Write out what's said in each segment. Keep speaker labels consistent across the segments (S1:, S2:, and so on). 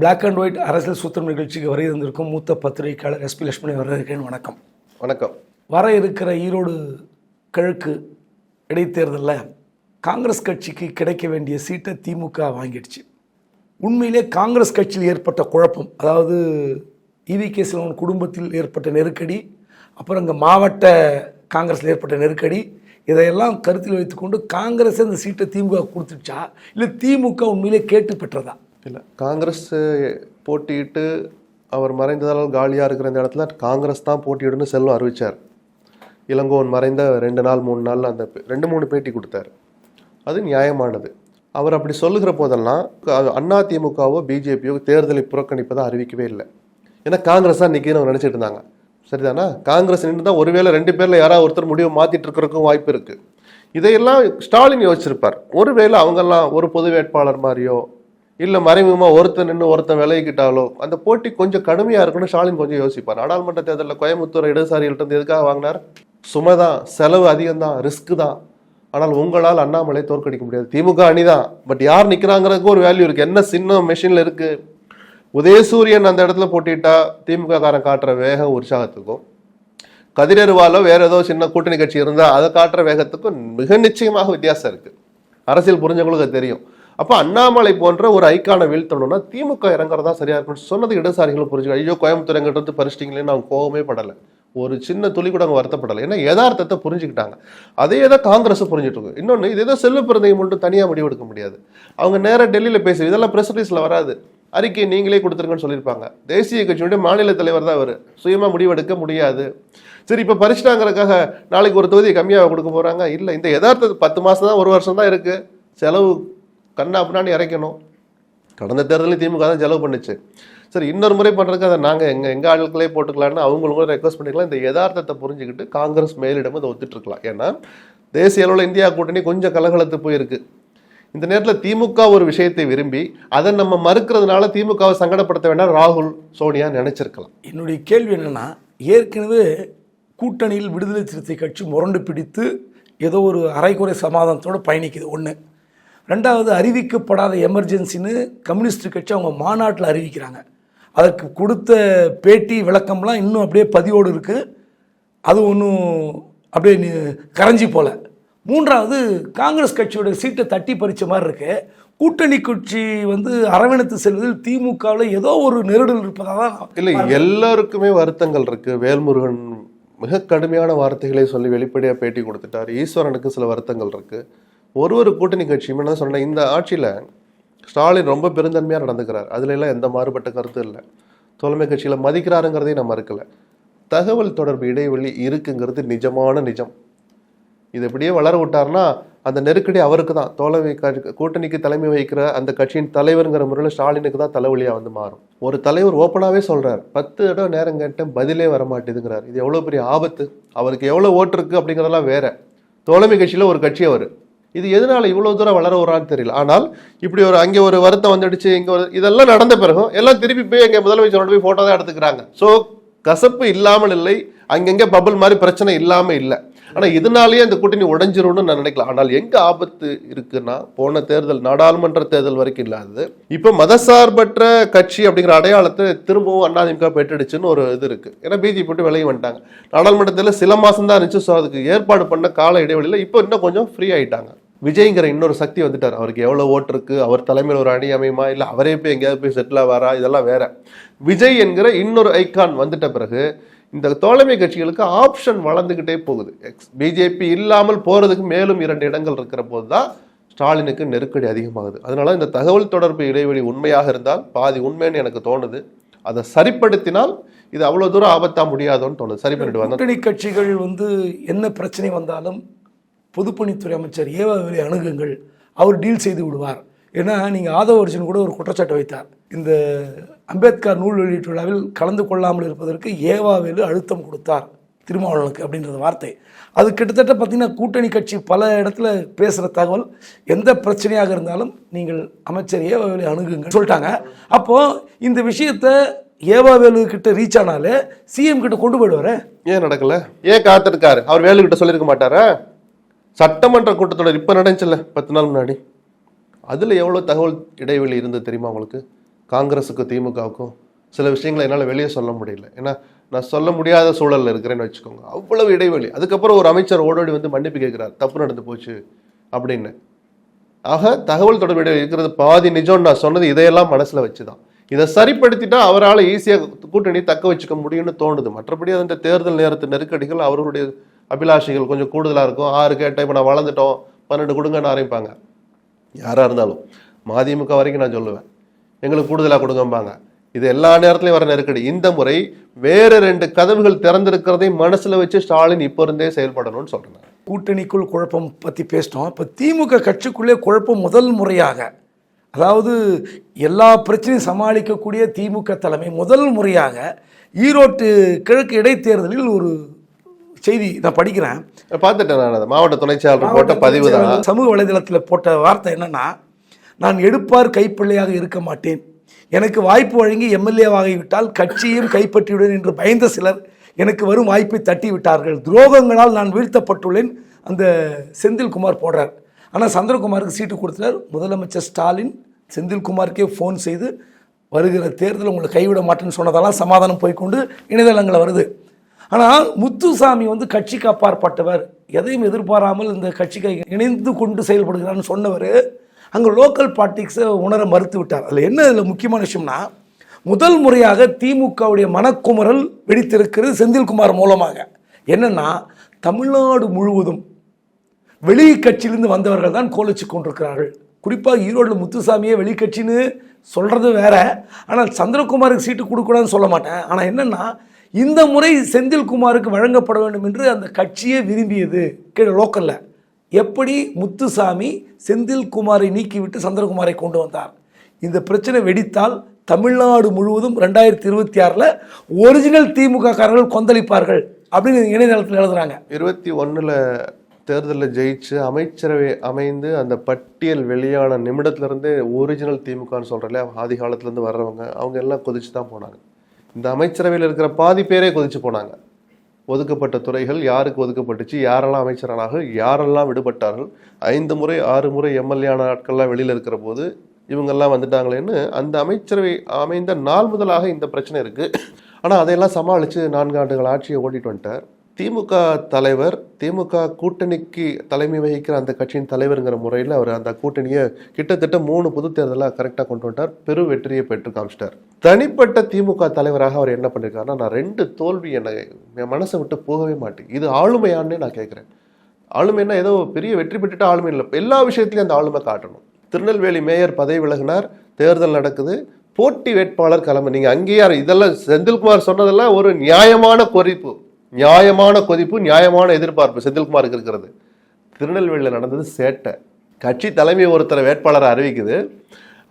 S1: Black and white அரசியல் சூத்திரம் நிகழ்ச்சிக்கு வரை இருந்திருக்கும் மூத்த பத்திரிகையாளர் எஸ்பி லட்சுமணி வரவேற்கிறேன் வணக்கம்.
S2: வணக்கம்.
S1: வர இருக்கிற ஈரோடு கிழக்கு இடைத்தேர்தலில் காங்கிரஸ் கட்சிக்கு கிடைக்க வேண்டிய சீட்டை திமுக வாங்கிடுச்சு. உண்மையிலே காங்கிரஸ் கட்சியில் ஏற்பட்ட குழப்பம் அதாவது இவி கே சிலவன் குடும்பத்தில் ஏற்பட்ட நெருக்கடி அப்புறம் இங்கே மாவட்ட காங்கிரஸில் ஏற்பட்ட நெருக்கடி இதையெல்லாம் கருத்தில் வைத்துக்கொண்டு காங்கிரஸ் இந்த சீட்டை திமுக கொடுத்துச்சா இல்லை திமுக உண்மையிலே கேட்டு பெற்றதா?
S2: இல்லை. காங்கிரஸ் போட்டியிட்டு அவர் மறைந்ததால் காலியாக இருக்கிற இந்த இடத்துல காங்கிரஸ் தான் போட்டியிடுன்னு செல்வம் அறிவித்தார் இளங்கோவன் மறைந்த ரெண்டு நாள் மூணு நாள் அந்த ரெண்டு மூணு பேட்டி கொடுத்தாரு. அது நியாயமானது. அவர் அப்படி சொல்லுகிற போதெல்லாம் அண்ணா திமுகவோ பிஜேபியோ தேர்தலை புறக்கணிப்பதை அறிவிக்கவே இல்லை. ஏன்னா காங்கிரஸ் தான் நிற்கின்னு அவங்க நினச்சிட்டு இருந்தாங்க. சரிதானா? காங்கிரஸ் நின்று தான் ஒருவேளை ரெண்டு பேரில் யாராவது ஒருத்தர் முடிவு மாற்றிட்டு இருக்கிறக்கும் வாய்ப்பு இருக்குது இதையெல்லாம் ஸ்டாலின் யோசிச்சிருப்பார். ஒருவேளை அவங்கெல்லாம் ஒரு பொது வேட்பாளர் மாதிரியோ இல்லை மறைமுகமாக ஒருத்தன் நின்று ஒருத்தன் விலகிக்கிட்டாலோ அந்த போட்டி கொஞ்சம் கடுமையாக இருக்குன்னு ஸ்டாலின் கொஞ்சம் யோசிப்பார். நாடாளுமன்ற தேர்தலில் கோயம்புத்தூர் இடதுசாரிகள்ட்டு எதுக்காக வாங்கினார்? சுமை தான் செலவு அதிகம் தான் ரிஸ்க் தான் ஆனால் உங்களால் அண்ணாமலை தோற்கடிக்க முடியாது. திமுக அணி தான் பட் யார் நிற்கிறாங்கிறதுக்கு ஒரு வேல்யூ இருக்குது என்ன சின்ன மெஷினில் இருக்குது உதயசூரியன் அந்த இடத்துல போட்டிட்டா திமுக காரன் காட்டுற வேகம் உற்சாகத்துக்கும் கதிரருவாலோ வேற ஏதோ சின்ன கூட்டணி கட்சி இருந்தால் அதை காட்டுற வேகத்துக்கும் மிக நிச்சயமாக வித்தியாசம் இருக்குது அரசியல் புரிஞ்சவங்களுக்கு தெரியும். அப்போ அண்ணாமலை போன்ற ஒரு ஐக்கான வீழ்த்தணும்னா திமுக இறங்குறதா சரியா இருக்கும்னு சொன்னது இடதுசாரிகளும் புரிஞ்சுக்க ஐயோ கோயம்புத்தூர் எங்கிட்ட இருந்து பறிச்சிட்டிங்களேன்னு அவங்க கோவமே படலை. ஒரு சின்ன துளி கூட அவங்க வருத்தப்படலை. ஏன்னா யதார்த்தத்தை புரிஞ்சுக்கிட்டாங்க. அதே தான் காங்கிரஸ் புரிஞ்சுட்டு இருக்கு. இன்னொன்று இது ஏதோ செல்வ பிறந்தை மட்டும் தனியாக முடிவெடுக்க முடியாது. அவங்க நேராக டெல்லியில் பேசு இதெல்லாம் ப்ரெஸ் ரிலீஸில் வராது. அறிக்கை நீங்களே கொடுத்துருங்கன்னு சொல்லியிருப்பாங்க. தேசிய கட்சியுடைய மாநில தலைவர் தான் அவர். சுயமாக முடிவெடுக்க முடியாது. சரி இப்போ பறிச்சிட்டாங்கிறதுக்காக நாளைக்கு ஒரு தொகுதியை கம்மியாக கொடுக்க போகிறாங்க இல்லை இந்த யதார்த்தம் பத்து மாதம் தான் ஒரு வருஷம் தான் இருக்குது செலவு கண்ணா அப்படின்னான்னு இறைக்கணும். கடந்த தேர்தலில் திமுக தான் செலவு பண்ணுச்சு. சரி இன்னொரு முறை பண்ணுறதுக்கு அதை நாங்கள் எங்கள் எங்கள் ஆட்களே போட்டுக்கலாம்னு அவங்களும் ரெக்வஸ்ட் பண்ணிக்கலாம். இந்த யதார்த்தத்தை புரிஞ்சுக்கிட்டு காங்கிரஸ் மேலிடம் அதை ஒத்துட்ருக்கலாம். ஏன்னா தேசிய அளவில் இந்தியா கூட்டணி கொஞ்சம் கலகலத்து போயிருக்கு. இந்த நேரத்தில் திமுக ஒரு விஷயத்தை விரும்பி அதை நம்ம மறுக்கிறதுனால திமுகவை சங்கடப்படுத்த வேண்டாம். ராகுல் சோனியா நினைச்சிருக்கலாம்.
S1: என்னுடைய கேள்வி என்னென்னா ஏற்கனவே கூட்டணியில் விடுதலை சிறுத்தை கட்சி முரண்டு பிடித்து ஏதோ ஒரு அரைக்குறை சமாதானத்தோடு பயணிக்குது. ஒன்று ரெண்டாவது அறிவிக்கப்படாத எமர்ஜென்சின்னு கம்யூனிஸ்ட் கட்சி அவங்க மாநாட்டில் அறிவிக்கிறாங்க. அதற்கு கொடுத்த பேட்டி விளக்கம்லாம் இன்னும் அப்படியே பதிவோடு இருக்குது அது ஒன்றும் அப்படியே கரைஞ்சி போல. மூன்றாவது காங்கிரஸ் கட்சியோட சீட்டை தட்டி பறிச்ச மாதிரி இருக்கு. கூட்டணி கட்சி வந்து அரவணைத்து செல்வதில் திமுகவில் ஏதோ ஒரு நெருடல் இருப்பதாக தான்
S2: இல்லை எல்லாருக்குமே வருத்தங்கள் இருக்கு. வேல்முருகன் மிக கடுமையான வார்த்தைகளை சொல்லி வெளிப்படையாக பேட்டி கொடுத்துட்டார். ஈஸ்வரனுக்கு சில வருத்தங்கள் இருக்கு. ஒரு ஒரு கூட்டணி கட்சியுமே நான் சொன்னேன் இந்த ஆட்சியில் ஸ்டாலின் ரொம்ப பெருந்தன்மையாக நடந்துக்கிறார். அதுல எல்லாம் எந்த மாறுபட்ட கருத்து இல்லை. தோழமை கட்சியில் மதிக்கிறாருங்கிறதையும் நம்ம மறுக்கலை. தகவல் தொடர்பு இடைவெளி இருக்குங்கிறது நிஜமான நிஜம். இது இப்படியே வளர விட்டார்னா அந்த நெருக்கடி அவருக்கு தான். தோழமை கூட்டணிக்கு தலைமை வகிக்கிற அந்த கட்சியின் தலைவருங்கிற முறையில் ஸ்டாலினுக்கு தான் தலைவலியாக வந்து மாறும். ஒரு தலைவர் ஓப்பனாகவே சொல்கிறார் பத்து இடம் நேரம் கேட்டேன் பதிலே வரமாட்டேதுங்கிறார். இது எவ்வளோ பெரிய ஆபத்து? அவருக்கு எவ்வளோ ஓட்டு இருக்கு அப்படிங்கிறதெல்லாம் வேற. தோழமை கட்சியில் ஒரு கட்சி அவர். இது எதனால இவ்வளவு தூரம் வளர வரான்னு தெரியல. ஆனால் இப்படி ஒரு அங்கே ஒரு வருத்தம் வந்துடுச்சு இங்கே ஒரு இதெல்லாம் நடந்த பிறகும் எல்லாம் திருப்பி போய் எங்கள் முதலமைச்சரோட போய் ஃபோட்டோ தான் எடுத்துக்கிறாங்க. ஸோ கசப்பு இல்லாமல் இல்லை அங்கங்கே பபுள் மாதிரி பிரச்சனை இல்லாமல் இல்லை. ஆனால் இதனாலேயே அந்த கூட்டணி உடைஞ்சிரும்னு நான் நினைக்கலாம் ஆனால் எங்கே ஆபத்து இருக்குன்னா போன தேர்தல் நாடாளுமன்ற தேர்தல் வரைக்கும் இல்லாதது. இப்போ மதசார்பற்ற கட்சி அப்படிங்கிற அடையாளத்தை திரும்பவும் அதிமுக பெற்றுடுச்சுன்னு ஒரு இது இருக்குது ஏன்னா பிஜேபி போட்டு விலகி வந்துட்டாங்க. நாடாளுமன்றத்தில் சில மாதம் தான் இருந்துச்சு. ஸோ அதுக்கு ஏற்பாடு பண்ண கால இடைவெளியில் இப்போ இன்னும் கொஞ்சம் ஃப்ரீ ஆகிட்டாங்க விஜய்ங்கிற இன்னொரு சக்தி வந்துட்டார். அவருக்கு எவ்வளோ ஓட்டு இருக்கு? அவர் தலைமையில் ஒரு அணி அமையுமா? இல்லை அவரே போய் எங்கேயாவது போய் செட்டில் ஆவாரா? இதெல்லாம் வேற. விஜய் என்கிற இன்னொரு ஐக்கான் வந்துட்ட பிறகு இந்த தோழமை கட்சிகளுக்கு ஆப்ஷன் வளர்ந்துக்கிட்டே போகுது. எக்ஸ் பிஜேபி இல்லாமல் போகிறதுக்கு மேலும் இரண்டு இடங்கள் இருக்கிற போது தான் ஸ்டாலினுக்கு நெருக்கடி அதிகமாகுது. அதனால இந்த தகவல் தொடர்பு இடைவெளி உண்மையாக இருந்தால் பாதி உண்மைன்னு எனக்கு தோணுது. அதை சரிப்படுத்தினால் இது அவ்வளோ தூரம் ஆபத்தா முடியாதோன்னு தோணுது. சரி பண்ணிடுவாங்க
S1: கூட்டணி கட்சிகள் வந்து என்ன பிரச்சனை வந்தாலும் பொதுப்பணித்துறை அமைச்சர் ஏவாவிலை அணுகுங்கள் அவர் டீல் செய்து விடுவார். ஏன்னா நீங்கள் ஆதவ அர்ஜுன் கூட ஒரு குற்றச்சாட்டு வைத்தார். இந்த அம்பேத்கர் நூல் வெளியீட்டு விழாவில் கலந்து கொள்ளாமல் இருப்பதற்கு ஏவாவேலு அழுத்தம் கொடுத்தார் திருமாவளவனுக்கு அப்படின்றது வார்த்தை. அது கிட்டத்தட்ட பார்த்தீங்கன்னா கூட்டணி கட்சி பல இடத்துல பேசுகிற தகவல் எந்த பிரச்சனையாக இருந்தாலும் நீங்கள் அமைச்சர் ஏவாவேலு அணுகுங்க சொல்லிட்டாங்க. அப்போது இந்த விஷயத்தை ஏவாவேலு கிட்ட ரீச் ஆனாலே சிஎம் கிட்ட கொண்டு போயிடுவாரே?
S2: ஏன் நடக்கல? ஏன் காத்திருக்காரு? அவர் வேலுக்கிட்ட சொல்லியிருக்க மாட்டாரா? சட்டமன்ற கூட்டத்தொடர் இப்போ நடந்துச்சுல்ல பத்து நாள் முன்னாடி. அதில் எவ்வளோ தகவல் இடைவெளி இருந்தது தெரியுமா உங்களுக்கு? காங்கிரஸுக்கும் திமுகவுக்கும். சில விஷயங்களை என்னால் வெளியே சொல்ல முடியல. ஏன்னா நான் சொல்ல முடியாத சூழலில் இருக்கிறேன்னு வச்சுக்கோங்க. அவ்வளவு இடைவெளி. அதுக்கப்புறம் ஒரு அமைச்சர் ஓடோடி வந்து மன்னிப்பு கேட்குறார். தப்பு நடந்து போச்சு அப்படின்னு. ஆக தகவல் தொடர்பு இடைவெளி இருக்கிறது பாதி நிஜம் நான் சொன்னது இதையெல்லாம் மனசில் வச்சு தான் இதை சரிப்படுத்திட்டா அவரால் ஈஸியாக கூட்டணி தக்க வச்சுக்க முடியும்னு தோணுது. மற்றபடி அந்த தேர்தல் நேரத்து நெருக்கடிகள் அவர்களுடைய அபிலாஷைகள் கொஞ்சம் கூடுதலாக இருக்கும். ஆறு கேட்டால் இப்போ நான் வளர்ந்துட்டோம். பன்னெண்டு கொடுங்கன்னு ஆரம்பிப்பாங்க. யாராக இருந்தாலும் மதிமுக வரைக்கும் நான் சொல்லுவேன். எங்களுக்கு கூடுதலாக கொடுங்கம்பாங்க. இது எல்லா நேரத்துலயும் வர நெருக்கடி. இந்த முறை வேறு ரெண்டு கதவுகள் திறந்திருக்கிறதை மனசில் வச்சு ஸ்டாலின் இப்போ இருந்தே செயல்படணும்னு சொல்கிறேன்
S1: கூட்டணிக்குள் குழப்பம் பற்றி பேசிட்டோம். இப்போ திமுக கட்சிக்குள்ளே குழப்பம் முதல் முறையாக அதாவது எல்லா பிரச்சனையும் சமாளிக்கக்கூடிய திமுக தலைமை முதல் முறையாக ஈரோட்டு கிழக்கு இடைத்தேர்தலில் ஒரு செய்தி நான் படிக்கிறேன்.
S2: பார்த்துட்டேன் நான் மாவட்ட துணை செயலாளர் போட்ட பதிவு தான்.
S1: சமூக வலைதளத்தில் போட்ட வார்த்தை என்னன்னா நான் எடுப்பார் கைப்பிள்ளையாக இருக்க மாட்டேன். எனக்கு வாய்ப்பு வழங்கி எம்எல்ஏவாகிவிட்டால் கட்சியும் கைப்பற்றிவிடுவேன் என்று பயந்த சிலர் எனக்கு வரும் வாய்ப்பை தட்டி விட்டார்கள் துரோகங்களால் நான் வீழ்த்தப்பட்டுள்ளேன் அந்த செந்தில்குமார் போடுறார். ஆனால் சந்திரகுமாருக்கு சீட்டு கொடுத்தார் முதலமைச்சர் ஸ்டாலின் செந்தில்குமாருக்கே ஃபோன் செய்து வருகிற தேர்தல் உங்களை கைவிட மாட்டேன்னு சொன்னதெல்லாம் சமாதானம் போய்க்கொண்டு இணையதளங்களில் வருது. ஆனால் முத்துசாமி வந்து கட்சிக்கு அப்பாற்பட்டவர் எதையும் எதிர்பாராமல் இந்த கட்சிக்கு இணைந்து கொண்டு செயல்படுகிறான்னு சொன்னவர் அங்கே லோக்கல் பாலிட்டிக்ஸை உணர மறுத்து விட்டார். அதில் என்ன இதில் முக்கியமான விஷயம்னா முதல் முறையாக திமுகவுடைய மனக்குமரல் வெடித்திருக்கிறது செந்தில்குமார் மூலமாக. என்னன்னா தமிழ்நாடு முழுவதும் வெளி கட்சியிலிருந்து வந்தவர்கள் தான் கோலிச்சு கொண்டிருக்கிறார்கள். குறிப்பாக ஈரோட்டில் முத்துசாமியே வெளிக்கட்சின்னு சொல்கிறது வேற. ஆனால் சந்திரகுமாருக்கு சீட்டு கொடுக்கூடாதுன்னு சொல்ல மாட்டேன். ஆனால் என்னென்னா இந்த முறை செந்தில்குமாருக்கு வழங்கப்பட வேண்டும் என்று அந்த கட்சியே விரும்பியது. கீழே லோக்கலில். எப்படி முத்துசாமி செந்தில்குமாரை நீக்கிவிட்டு சந்திரகுமாரை கொண்டு வந்தார்? இந்த பிரச்சனை வெடித்தால் தமிழ்நாடு முழுவதும் ரெண்டாயிரத்தி இருபத்தி ஆறில் ஒரிஜினல் திமுக காரர்கள் கொந்தளிப்பார்கள் அப்படின்னு இணையதளத்தில் எழுதுறாங்க.
S2: இருபத்தி ஒன்றில் தேர்தலில் ஜெயிச்சு அமைச்சரவை அமைந்து அந்த பட்டியல் வெளியான நிமிடத்துலருந்தே ஒரிஜினல் திமுகன்னு சொல்றல ஆதி காலத்துலேருந்து வர்றவங்க அவங்க எல்லாம் கொதிச்சு தான் போனாங்க. இந்த அமைச்சரவையில் இருக்கிற பாதி பேரே கொதிச்சு போனாங்க. ஒதுக்கப்பட்ட துறைகள் யாருக்கு ஒதுக்கப்பட்டுச்சு? யாரெல்லாம் அமைச்சரானார்கள் யாரெல்லாம் விடுபட்டார்கள்? ஐந்து முறை ஆறு முறை எம்எல்ஏ ஆன ஆட்கள்லாம் வெளியில் இருக்கிற போது இவங்கெல்லாம் வந்துட்டாங்களேன்னு அந்த அமைச்சரவை அமைந்த நாள் முதலாக இந்த பிரச்சனை இருக்குது ஆனால் அதையெல்லாம் சமாளித்து நான்கு ஆண்டுகள் ஆட்சியை ஓட்டிட்டு வந்துட்டார். திமுக தலைவர் திமுக கூட்டணிக்கு தலைமை வகிக்கிற அந்த கட்சியின் தலைவருங்கிற முறையில் அவர் அந்த கூட்டணியை கிட்டத்தட்ட மூணு பொது தேர்தலாக கரெக்டாக கொண்டு வந்துட்டார். பெரு வெற்றியை பெற்று காமிச்சிட்டார். தனிப்பட்ட திமுக தலைவராக அவர் என்ன பண்ணியிருக்காருன்னா நான் ரெண்டு தோல்வி என்னை என் மனசை விட்டு போகவே மாட்டேன். இது ஆளுமையானே நான் கேட்குறேன். ஆளுமைன்னா ஏதோ பெரிய வெற்றி பெற்றுட்டு ஆளுமை இல்லை. எல்லா விஷயத்துலையும் அந்த ஆளுமை காட்டணும். திருநெல்வேலி மேயர் பதவி விலகினார். தேர்தல் நடக்குது. போட்டி வேட்பாளர் கிளம்பு. நீங்கள் அங்கேயே இதெல்லாம் செந்தில்குமார் சொன்னதெல்லாம் ஒரு நியாயமான குறிப்பு நியாயமான கொதிப்பு நியாயமான எதிர்பார்ப்பு செந்தில்குமாருக்கு இருக்கிறது. திருநெல்வேலியில் நடந்தது சேட்டை. கட்சி தலைமை ஒருத்தரை வேட்பாளரை அறிவிக்குது.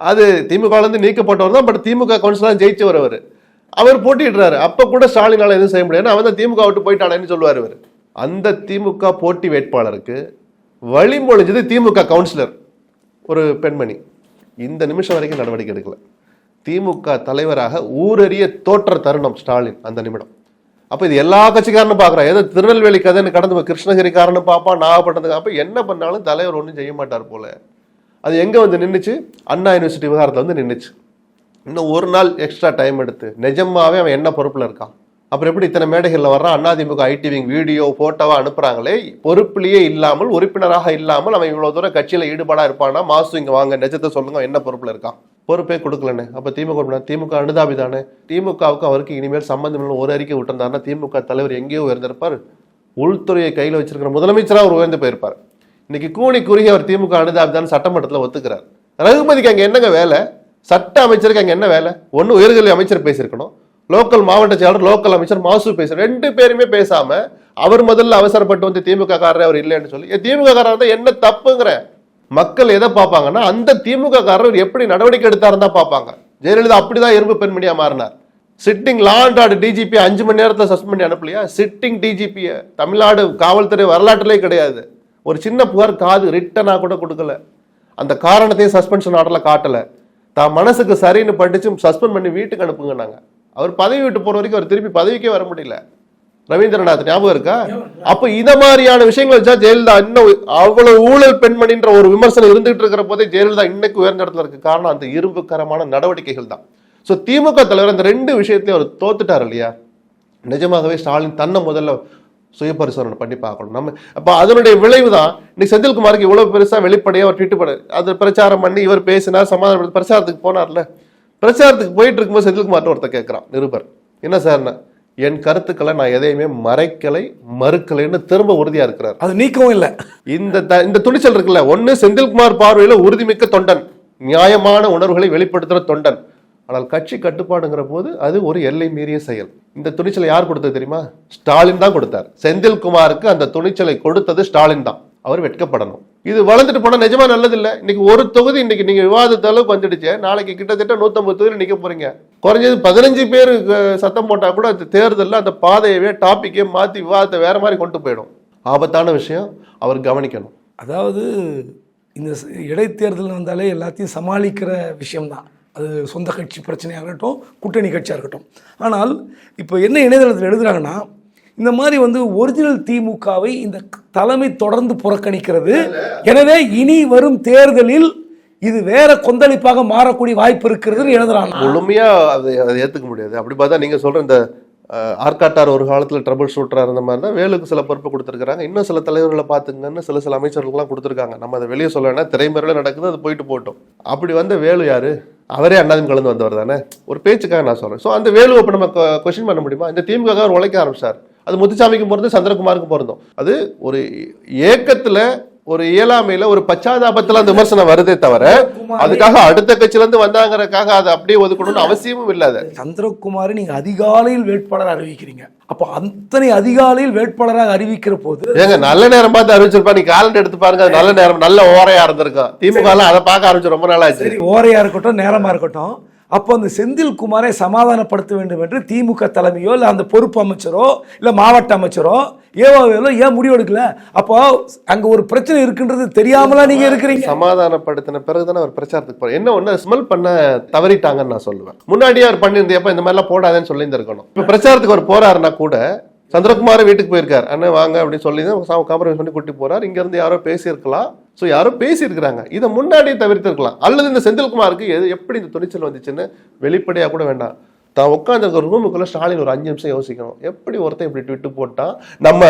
S2: அது திமுகலேருந்து நீக்கப்பட்டவர் தான் பட் திமுக கவுன்சிலாக ஜெயிச்சவர் அவர். அவர் போட்டிடுறாரு அப்போ கூட ஸ்டாலினால் எதுவும் செய்ய முடியாது. அவன் தான் திமுக விட்டு போயிட்டானேன்னு சொல்லுவார் அவர் அந்த திமுக போட்டி வேட்பாளருக்கு வழிமொழிஞ்சது திமுக கவுன்சிலர் ஒரு பெண்மணி. இந்த நிமிஷம் வரைக்கும் நடவடிக்கை எடுக்கல. திமுக தலைவராக ஊரறிய தோற்ற தருணம் ஸ்டாலின் அந்த நிமிடம். அப்போ இது எல்லா கட்சிக்காரனும் பார்க்குறான் ஏதோ திருநெல்வேலி கதைன்னு கடந்து போய் பார்ப்பான் நாகப்பட்டினத்துக்கு அப்போ என்ன பண்ணாலும் தலைவர் ஒன்றும் செய்ய மாட்டார் போல. அது எங்கே வந்து நின்றுச்சு அண்ணா யூனிவர்சிட்டி விவகாரத்தில் வந்து நின்றுச்சு இன்னும் ஒரு நாள் எக்ஸ்ட்ரா டைம் எடுத்து. நிஜமாவே அவன் என்ன பொறுப்பில் இருக்கான்? அப்புறம் எப்படி இத்தனை மேடைகளில் வர்றான் அதிமுக ஐடிவிங் வீடியோ போட்டோவா அனுப்புறாங்களே? பொறுப்புலேயே இல்லாமல் உறுப்பினராக இல்லாமல் அவன் இவ்வளவு தூரம் கட்சியில ஈடுபாடா இருப்பானா? மாசு இங்க வாங்க நிஜத்தை சொல்லுங்க என்ன பொறுப்புல இருக்கான் பொறுப்பே கொடுக்கலன்னு அப்ப திமுக திமுக அனுதாபி தானே. திமுகவுக்கு அவருக்கு இனிமேல் சம்பந்தம் இல்லை ஒரு அறிக்கை விட்டுருந்தாருன்னா திமுக தலைவர் எங்கேயோ உயர்ந்திருப்பார். உள்துறையை கையில் வச்சிருக்கிற முதலமைச்சரா அவர் உயர்ந்து போயிருப்பார். இன்னைக்கு கூணி குறுகி அவர் திமுக அனுதாபி தான் சட்டமன்றத்தில் ஒத்துக்கிறார். ரகுமதிக்கு அங்க என்னங்க வேலை? சட்ட அமைச்சருக்கு அங்க என்ன வேலை? ஒன்று உயர்கல்வி அமைச்சர் பேசியிருக்கணும். லோக்கல் மாவட்ட செயலாளர் லோக்கல் அமைச்சர் மாசு பேச ரெண்டு பேருமே பேசாம அவர் முதல்ல அவசரப்பட்டு வந்து திமுக காரர் அவர் இல்லைன்னு சொல்லி திமுக காரர் இருந்தா என்ன தப்புங்கிற? மக்கள் எதை பார்ப்பாங்கன்னா அந்த திமுக காரர் எப்படி நடவடிக்கை எடுத்தாருன்னு தான் பார்ப்பாங்க. ஜெயலலிதா அப்படிதான் எறும்பு பெண்மணியா மாறினார். Sitting law and order DGP அஞ்சு மணி நேரத்தில் சஸ்பெண்ட் பண்ணி அனுப்பலையா? சிட்டிங் டிஜிபியை தமிழ்நாடு காவல்துறை வரலாற்றிலே கிடையாது. ஒரு சின்ன புகார் காது ரிட்டனாக கூட கொடுக்கல. அந்த காரணத்தையும் சஸ்பென்ஷன் ஆர்டரில் காட்டலை. தான் மனசுக்கு சரின்னு படிச்சு சஸ்பெண்ட் பண்ணி வீட்டுக்கு அனுப்புங்க நாங்கள் அவர் பதவி விட்டு போற வரைக்கும் அவர் திருப்பி பதவிக்கே வர முடியல ரவீந்திரநாத் ஞாபகம் இருக்கா? அப்ப இந்த மாதிரியான விஷயங்கள் வச்சா ஜெயலலிதா இன்னும் அவ்வளவு ஊழல் பெண்மணின்ற ஒரு விமர்சனம் இருந்துகிட்டு இருக்கிற போதே ஜெயலலிதா இன்னைக்கு உயர்ந்த இடத்துல இருக்கு. காரணம் அந்த இரும்புக்கரமான நடவடிக்கைகள் தான். சோ திமுக தலைவர் அந்த ரெண்டு விஷயத்தையும் அவர் தோத்துட்டார் இல்லையா? நிஜமாகவே ஸ்டாலின் தன்னை முதல்ல சுய பரிசோதனை பண்ணி பார்க்கணும். நம்ம அப்ப அதனுடைய விளைவு தான் இன்னைக்கு செந்தில்குமாருக்கு இவ்வளவு பெருசா வெளிப்படையா அவர் ட்வீட் பண்ண அது பிரச்சாரம் பண்ணி இவர் பேசினார் சமாதானம் பிரச்சாரத்துக்கு போனார்ல. பிரச்சாரத்துக்கு போயிட்டு இருக்கும்போது செந்தில்குமார்னு ஒருத்தர் கேட்கறான் நிருபர் என்ன சார்னா என் கருத்துக்களை நான் எதையுமே மறைக்கலை மறுக்கலைன்னு திரும்ப உறுதியா இருக்கிறார்.
S1: அது நீக்கவும் இல்லை.
S2: இந்த த- இந்த துணிச்சல் இருக்குல்ல ஒண்ணு செந்தில்குமார் பார்வையில உறுதிமிக்க தொண்டன் நியாயமான உணர்வுகளை வெளிப்படுத்துற தொண்டன். ஆனால் கட்சி கட்டுப்பாடுங்கிற போது அது ஒரு எல்லை மீறிய செயல். இந்த துணிச்சலை யார் கொடுத்தது தெரியுமா? ஸ்டாலின் தான் கொடுத்தார். செந்தில்குமாருக்கு அந்த துணிச்சலை கொடுத்தது ஸ்டாலின் தான். அவர் வெட்கப்படணும். இது வளர்ந்துட்டு போனால் நிஜமா நல்லதில்லை. இன்னைக்கு ஒரு தொகுதி இன்னைக்கு நீங்க விவாதத்த அளவுக்கு வந்துடுச்சு. நாளைக்கு கிட்டத்தட்ட நூத்தம்பது தொகுதியில் நிற்க போறீங்க. குறைஞ்சது பதினஞ்சு பேர் சத்தம் போட்டால் கூட அந்த தேர்தலில் அந்த பாதையவே டாப்பிக்கே மாற்றி விவாதத்தை வேற மாதிரி கொண்டு போயிடும். ஆபத்தான விஷயம். அவர் கவனிக்கணும்.
S1: அதாவது இந்த இடைத்தேர்தல் வந்தாலே எல்லாத்தையும் சமாளிக்கிற விஷயம்தான். அது சொந்த கட்சி பிரச்சனையாக இருக்கட்டும் கூட்டணி கட்சியாக இருக்கட்டும். ஆனால் இப்போ என்ன இணையதளத்தில் எழுதுறாங்கன்னா இந்த மாதிரி வந்து ஒரிஜினல் திமுகவை இந்த தலைமை தொடர்ந்து புறக்கணிக்கிறது. எனவே இனி வரும் தேர்தலில் இது வேற கொந்தளிப்பாக மாறக்கூடிய வாய்ப்பு இருக்கிறதுன்னு எழுதுறாங்க.
S2: முழுமையா அதை அதை ஏத்துக்க முடியாது. அப்படி பார்த்தா நீங்க சொல்ற இந்த ஆர்காட்டார் ஒரு காலத்துல ட்ரபிள் ஷூட்டரா இருந்த மாதிரி தான் வேலுக்கு சில பொறுப்பு கொடுத்துருக்காங்க இன்னும் சில தலைவர்களை பார்த்துங்கன்னு சில சில அமைச்சர்களுக்கெல்லாம் கொடுத்துருக்காங்க. நம்ம அதை வெளியே சொல்ல வேணா திரைமறையில நடக்குது அது போயிட்டு போட்டோம் அப்படி வந்த வேலு யாரு? அவரே அண்ணாதிமுக கலந்து வந்தவர் தானே? ஒரு பேச்சுக்காக நான் சொல்றேன். ஸோ அந்த வேலுவை இப்போ நம்ம கொஸ்டின் பண்ண முடியுமா? இந்த திமுக அவர் உழைக்க ஆரம்பிச்சார். அது முத்துசாமிக்கும் பொருந்தும் சந்திரகுமாருக்கும் பொருந்தும். அது ஒரு ஏக்கத்துல ஒரு இயலாமையில ஒரு பச்சாதாபத்துல அந்த விமர்சனம் வருதே தவிர அதுக்காக அடுத்த கட்சியில இருந்து வந்தாங்கறதுக்காக அதை அப்படியே ஒதுக்கணும்னு அவசியமும் இல்லை அது.
S1: சந்திரகுமாரை நீங்க அதிகாலையில் வேட்பாளர் அறிவிக்கிறீங்க. அப்போ அத்தனை அதிகாலையில் வேட்பாளராக அறிவிக்கிற போது
S2: ஏங்க நல்ல நேரம் பார்த்து அறிவிச்சிருப்பா. நீ காலண்டர் எடுத்து பாருங்க அது நல்ல நேரம் நல்ல ஓரையா இருந்திருக்கும். திமுக அதை பார்க்க ஆரம்பிச்சு ரொம்ப நாள் ஆச்சு
S1: சரி ஓரையா இருக்கட்டும் நேரமா இருக்கட்டும். அப்போ அந்த செந்தில்குமாரை சமாதானப்படுத்த வேண்டும் என்று திமுக தலைமையோ இல்லை அந்த பொறுப்பு அமைச்சரோ இல்லை மாவட்ட அமைச்சரோ ஏவோவேலோ ஏன் முடிவெடுக்கல அப்போ அங்க ஒரு பிரச்சனை இருக்குன்றது தெரியாமலா நீங்க இருக்கிறீங்க.
S2: சமாதானப்படுத்தின பிறகுதானே அவர் பிரச்சாரத்துக்கு போறார். என்ன ஒண்ணு ஸ்மெல் பண்ண தவறிட்டாங்கன்னு நான் சொல்லுவேன். முன்னாடியே அவர் பண்ணியிருந்தப்ப இந்த மாதிரிலாம் போடாதேன்னு சொல்லியிருந்திருக்கணும். இப்போ பிரச்சாரத்துக்கு அவர் போறாருன்னா கூட சந்திரகுமார் வீட்டுக்கு போயிருக்கார். அண்ணன் வாங்க அப்படின்னு சொல்லி தான் காம்ப்ரமைஸ் பண்ணி கூட்டி போறார். இங்க இருந்து யாரோ பேசியிருக்கலாம். ஸோ யாரோ பேசியிருக்கிறாங்க. இதை முன்னாடியே தவிர்த்திருக்கலாம். அல்லது இந்த செந்தில்குமாருக்கு எது எப்படி இந்த துணிச்சல் வந்துச்சுன்னு வெளிப்படையா கூட வேண்டாம். தான் உட்காந்துருக்க ரூமுக்குள்ள ஸ்டாலின் ஒரு அஞ்சு நிமிஷம் யோசிக்கணும். எப்படி ஒருத்தன் இப்படி ட்விட்டு போட்டான் நம்ம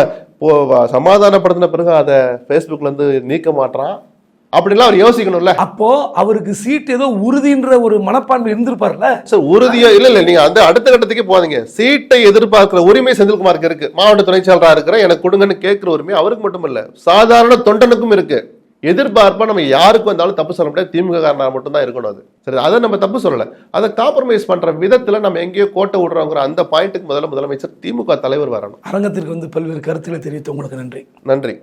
S2: சமாதானப்படுத்தின பிறகு அதை ஃபேஸ்புக்ல இருந்து நீக்க மாட்டான் அப்படிலாம் அவர் யோசிக்கணும்ல.
S1: அப்போ அவருக்கு சீட் ஏதோ உறுதின்ற ஒரு மனப்பான்மை இருந்திருப்பார்ல?
S2: சார் உறுதியா இல்ல இல்ல நீங்க அந்த அடுத்த கட்டத்துக்கே போதீங்க சீட்டை எதிர்பார்க்கிற உரிமை செந்தில்குமாருக்கு இருக்கு. மாவட்ட துணை செயலரா இருக்கிற எனக்கு கொடுங்கன்னு கேட்கிற உரிமை அவருக்கு மட்டும் இல்ல சாதாரண தொண்டனுக்கும் இருக்கு. எதிர்பார்ப்பா நம்ம யாருக்கு வந்தாலும் தப்பு சொல்ல முடியாது. திமுக காரனா மட்டும் தான் இருக்கணும் அது. சரி அதை நம்ம தப்பு சொல்லல. அதை காம்ப்ரமைஸ் பண்ற விதத்துல நம்ம எங்கேயோ கோட்டை விடுறோங்கிற அந்த பாயிண்ட்டுக்கு முதல்ல முதலமைச்சர் திமுக தலைவர் வரணும்.
S1: அரங்கத்திற்கு வந்து பல்வேறு கருத்துக்களை தெரிவித்து உங்களுக்கு நன்றி.
S2: நன்றி.